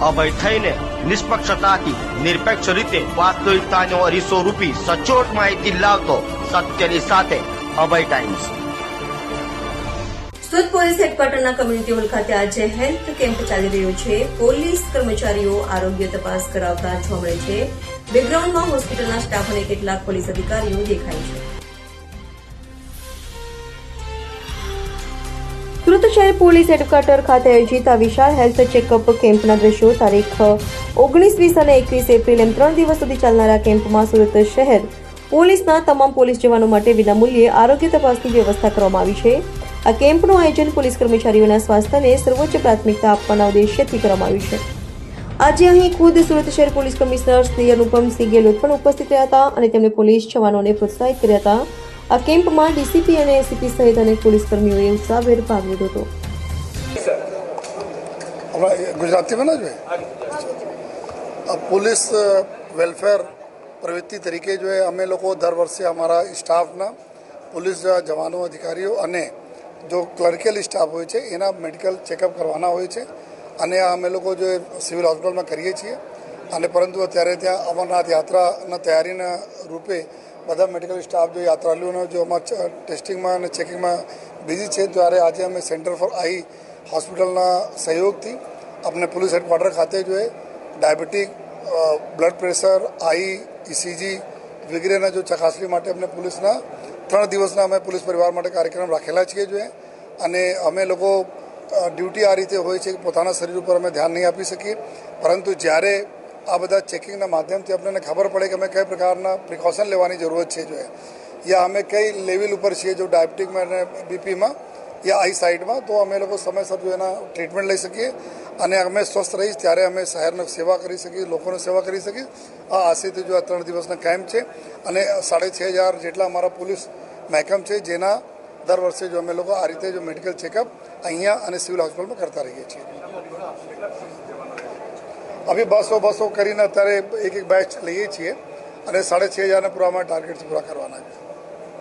અભય થઈને નિષ્પક્ષતાથી નિરપેક્ષ રીતે વાસ્તવિકતાનો અરીસો રૂપી સચોટ માહિતી લાવતો સત્યની સાથે અભય ટાઈમ્સ સુરત પોલીસ હેડક્વાર્ટરના કમ્યુનિટી હોલ ખાતે આજે હેલ્થ કેમ્પ ચાલી રહ્યો છે. પોલીસ કર્મચારીઓ આરોગ્ય તપાસ કરાવતા જોવા મળે છે. બેકગ્રાઉન્ડમાં હોસ્પિટલના સ્ટાફ અને કેટલાક પોલીસ અધિકારીઓ દેખાય છે. સુરત શહેર પોલીસ હેડક્વાર્ટર ખાતે આયોજિત આ વિશાળ હેલ્થ ચેકઅપ કેમ્પના દ્રશ્યો, તારીખ ઓગણીસ, વીસ અને એકવીસ એપ્રિલ એમ ત્રણ દિવસ સુધી ચાલનારા કેમ્પમાં સુરત શહેર પોલીસના તમામ પોલીસ જવાનો માટે વિનામૂલ્યે આરોગ્ય તપાસની વ્યવસ્થા કરવામાં આવી છે. આ કેમ્પનું આયોજન પોલીસ કર્મચારીઓના સ્વાસ્થ્યને સર્વોચ્ચ પ્રાથમિકતા આપવાના ઉદ્દેશ્યથી કરવામાં આવ્યું છે. આજે અહીં ખુદ સુરત શહેર પોલીસ કમિશનર શ્રી અનુપમસિંહ ગેહલોત પણ ઉપસ્થિત રહ્યા હતા અને તેમણે પોલીસ જવાનોને પ્રોત્સાહિત કર્યા હતા. આ કેમ્પમાં ડીસીપી અને એસીપી સહિત અનેક પોલીસ કર્મીઓએ ઉત્સાહભેર ભાગ લીધો હતો. ગુજરાતીમાં જ આ પોલીસ વેલફેર પ્રવૃત્તિ તરીકે જો અમે લોકો દર વર્ષે અમારા સ્ટાફના પોલીસ જવાનો, અધિકારીઓ અને જો ક્લર્કલ સ્ટાફ હોય છે, એના મેડિકલ ચેકઅપ કરવાના હોય છે અને આ અમે લોકો જો સિવિલ હોસ્પિટલમાં કરીએ છીએ. અને પરંતુ અત્યારે ત્યાં અમરનાથ યાત્રાના તૈયારીના રૂપે બધા મેડિકલ સ્ટાફ જો યાત્રાળુઓનો જો અમારા ટેસ્ટિંગમાં અને ચેકિંગમાં બિઝી છે, ત્યારે આજે અમે સેન્ટર ફોર આઈ હોસ્પિટલના સહયોગથી આપણે પોલીસ હેડક્વાર્ટર ખાતે જો diabetic blood pressure eye ECG વગેરેના જો ચકાસણી માટે અમને પોલીસના ત્રણ દિવસના અમે પોલીસ પરિવાર માટે કાર્યક્રમ રાખેલા છીએ જોઈએ અને અમે લોકો ડ્યુટી આ રીતે હોય છે કે પોતાના શરીર ઉપર અમે ધ્યાન નહીં આપી શકીએ. પરંતુ જ્યારે આ બધા ચેકિંગના માધ્યમથી આપણને ખબર પડે કે અમે કઈ પ્રકારના પ્રિકોશન લેવાની જરૂરત છે, જો યા અમે કઈ લેવલ ઉપર છીએ, જો ડાયાબિટીકમાં અને બીપીમાં યા આઈ સાઇડમાં તો અમે લોકો સમયસર જો એના ટ્રીટમેન્ટ લઈ શકીએ અને અમે સ્વસ્થ રહીશ ત્યારે અમે શહેરની સેવા કરી શકીએ, લોકોને સેવા કરી શકીએ. આ આશયથી જો આ ત્રણ દિવસના કેમ્પ છે અને સાડે છ હજાર જેટલા અમારા પોલીસ મહેકમ છે, જેના દર વર્ષે જો અમે લોકો આ રીતે જો મેડિકલ ચેકઅપ અહીંયા અને સિવિલ હોસ્પિટલમાં કરતા રહીએ છીએ. અભી બસો બસો કરીને અત્યારે એક એક બેચ લઈએ છીએ અને સાડા છ હજારના પૂરામાં ટાર્ગેટ પૂરા કરવાના છે.